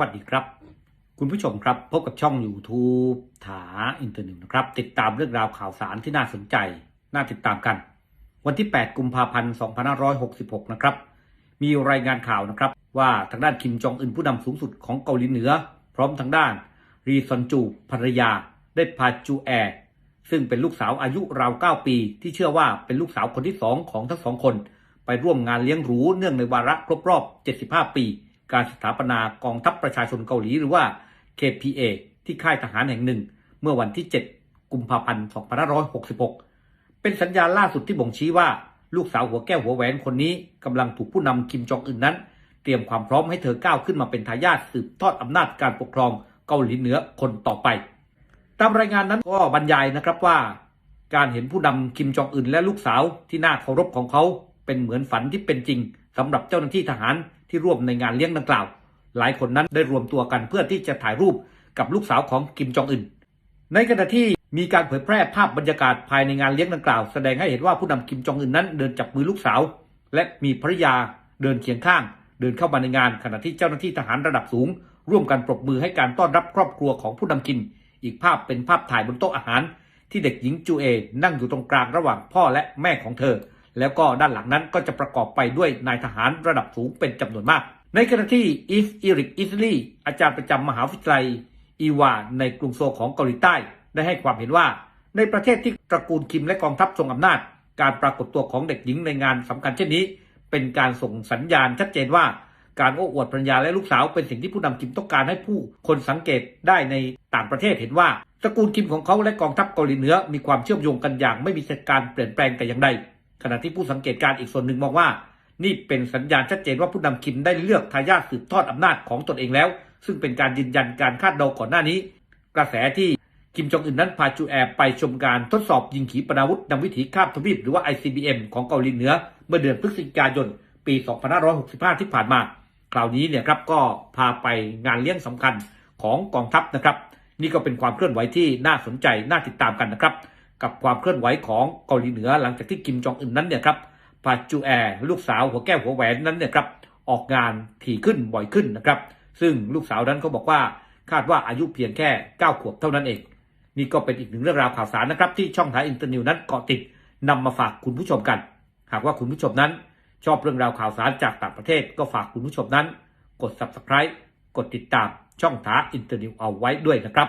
วัสดีครับ คุณผู้ชมครับพบกับช่อง YouTube ถาอินเตอร์เน็ตนะครับ ติดตามเรื่องราวข่าวสารที่น่าสนใจ น่าติดตามกัน วันที่ 8 กุมภาพันธ์ 2566 นะครับ มีรายงานข่าวนะครับ ว่าทางด้านคิมจองอึนผู้นำสูงสุดของเกาหลีเหนือ พร้อมทางด้าน รีซอนจูภรรยา ได้พาจูแอซึ่งเป็นลูกสาวอายุราว 9 ปี ที่เชื่อว่าเป็นลูกสาวคนที่2ของทั้งสองคน ไปร่วมงานเลี้ยงหรูเนื่องในวาระครบรอบ 75 ปี การสถาปนากองทัพประชาชนเกาหลีหรือว่า KPA ที่ค่ายทหารแห่งหนึ่ง เมื่อวันที่ 7 กุมภาพันธ์ 2566 เป็นสัญญาณล่าสุดที่บ่งชี้ว่าลูกสาวหัวแก้วหัวแหวนคนนี้กำลังถูกผู้นำคิมจองอึนนั้น เตรียมความพร้อมให้เธอก้าวขึ้นมาเป็นทายาทสืบทอดอำนาจการปกครองเกาหลีเหนือคนต่อไป ตามรายงานนั้นก็บรรยายนะครับว่า การเห็นผู้นำคิมจองอึนและลูกสาวที่น่าเคารพของเขาเป็นเหมือนฝันที่เป็นจริงสำหรับเจ้าหน้าที่ทหาร ที่ร่วมในงานเลี้ยงดังกล่าว หลายคนนั้นได้รวมตัวกันเพื่อที่จะถ่ายรูปกับลูกสาวของคิมจองอึนในขณะที่มีการเผยแพร่ภาพบรรยากาศภายในงานเลี้ยงดังกล่าว แสดงให้เห็นว่าผู้นำคิมจองอึนนั้น เดินจับมือลูกสาว และมีภรรยาเดินเคียงข้าง เดินเข้ามาในงาน ขณะที่เจ้าหน้าที่ทหารระดับสูง ร่วมกันปรบมือให้การต้อนรับครอบครัวของผู้นำคิม อีกภาพเป็นภาพถ่ายบนโต๊ะอาหาร ที่เด็กหญิงจูเอ นั่งอยู่ตรงกลางระหว่างพ่อและแม่ของเธอ แล้วก็ด้านหลังนั้นก็จะประกอบไปด้วยนายทหารระดับสูงเป็นจำนวนมาก ในขณะที่อีฟอิริกอิสลีอาจารย์ประจำมหาวิทยาลัยอีวาในกรุงโซลของเกาหลีใต้ได้ให้ความเห็นว่า ในประเทศที่ตระกูลคิมและกองทัพทรงอำนาจ การปรากฏตัวของเด็กหญิงในงานสำคัญเช่นนี้ เป็นการส่งสัญญาณชัดเจนว่าการโอ้อวดภรรยาและลูกสาวเป็นสิ่งที่ผู้นำคิมต้องการให้ผู้คนสังเกตได้ในต่างประเทศเห็นว่าตระกูลคิมของเขาและกองทัพเกาหลีเหนือมีความเชื่อมโยงกันอย่างไม่มีการเปลี่ยนแปลงแต่อย่างใด ขณะที่ผู้สังเกตการณ์อีกส่วนหนึ่งมองว่า นี่เป็นสัญญาณชัดเจนว่าผู้นำคิมได้เลือกทายาทสืบทอดอำนาจของตนเองแล้ว ซึ่งเป็นการยืนยันการคาดเดาก่อนหน้านี้ กระแสที่คิมจองอึนนั้นพาจูแอร์ไปชมการทดสอบยิงขีปนาวุธนำวิถีข้ามทวีปหรือว่า ICBM ของเกาหลีเหนือ เมื่อเดือนพฤศจิกายน ปี 2565 ที่ผ่านมา คราวนี้เนี่ยครับก็พาไปงานเลี้ยงสำคัญของกองทัพนะครับ นี่ก็เป็นความเคลื่อนไหวที่น่าสนใจน่าติดตามกันนะครับ กับความเคลื่อนไหวของเกาหลีเหนือหลังจากที่คิมจองอึนนั้นเนี่ยครับพาจูแอร์ลูกสาวหัวแก้วหัวแหวนนั้นเนี่ยครับออกงานถี่ขึ้นบ่อยขึ้นนะครับ ซึ่งลูกสาวนั้นก็บอกว่าคาดว่าอายุเพียงแค่ 9 ขวบเท่านั้นเอง นี่ก็เป็นอีกหนึ่งเรื่องราวข่าวสารนะครับ ที่ช่องทางอินเตอร์นิวนั้นเกาะติดนำมาฝากคุณผู้ชมกัน หากว่าคุณผู้ชมนั้น ชอบเรื่องราวข่าวสารจากต่างประเทศก็ฝากคุณผู้ชมนั้น กด subscribe กดติดตามช่องทางอินเตอร์นิวเอาไว้ด้วยนะครับ